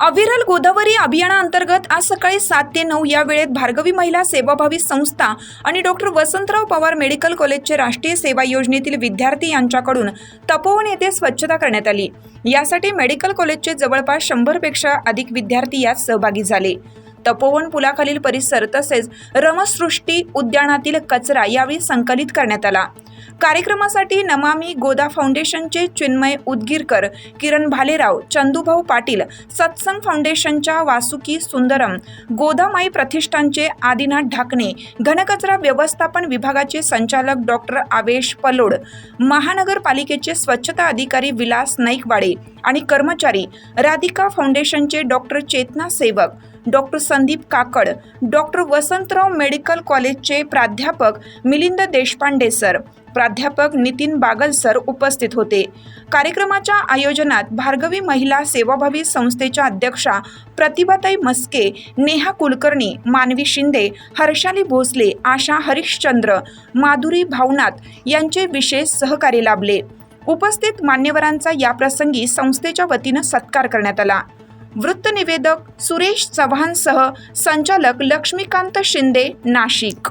अविरल गोदावरी अभियानाअंतर्गत आज सकाळी सात ते नऊ या वेळेत भार्गवी महिला सेवाभावी संस्था आणि डॉक्टर वसंतराव पवार मेडिकल कॉलेजचे राष्ट्रीय सेवा योजनेतील विद्यार्थी यांच्याकडून तपोवन येथे स्वच्छता करण्यात आली. यासाठी मेडिकल कॉलेजचे जवळपास शंभरपेक्षा अधिक विद्यार्थी यात सहभागी झाले. तपोवन पुलाखालील परिसर तसेच रमसृष्टी उद्यानातील कचरा यावेळी संकलित करण्यात आला. कार्यक्रमासाठी नमामी गोदा फाउंडेशनचे चिन्मय उदगीरकर किरण भालेराव चंदूभाऊ पाटील सत्संग फाउंडेशनच्या वासुकी सुंदरम गोदामाई प्रतिष्ठानचे आदिनाथ ढाकणे घनकचरा व्यवस्थापन विभागाचे संचालक डॉक्टर आवेश पलोड महानगरपालिकेचे स्वच्छता अधिकारी विलास नाईकवाडे आणि कर्मचारी राधिका फाउंडेशनचे डॉक्टर चेतना सेवक. डॉक्टर संदीप काकड डॉक्टर वसंतराव मेडिकल कॉलेजचे प्राध्यापक मिलिंद देशपांडे सर प्राध्यापक नितीन बागल सर उपस्थित होते. कार्यक्रमाच्या आयोजनात भार्गवी महिला सेवाभावी संस्थेच्या अध्यक्षा प्रतिभाताई मस्के नेहा कुलकर्णी मानवी शिंदे हर्षाली भोसले आशा हरिश्चंद्र माधुरी भावनाथ यांचे विशेष सहकार्य लाभले. उपस्थित मान्यवरांचा याप्रसंगी संस्थेच्या वतीनं सत्कार करण्यात आला. वृत्तनिवेदक सुरेश चव्हाणसह संचालक लक्ष्मीकांत शिंदे नाशिक.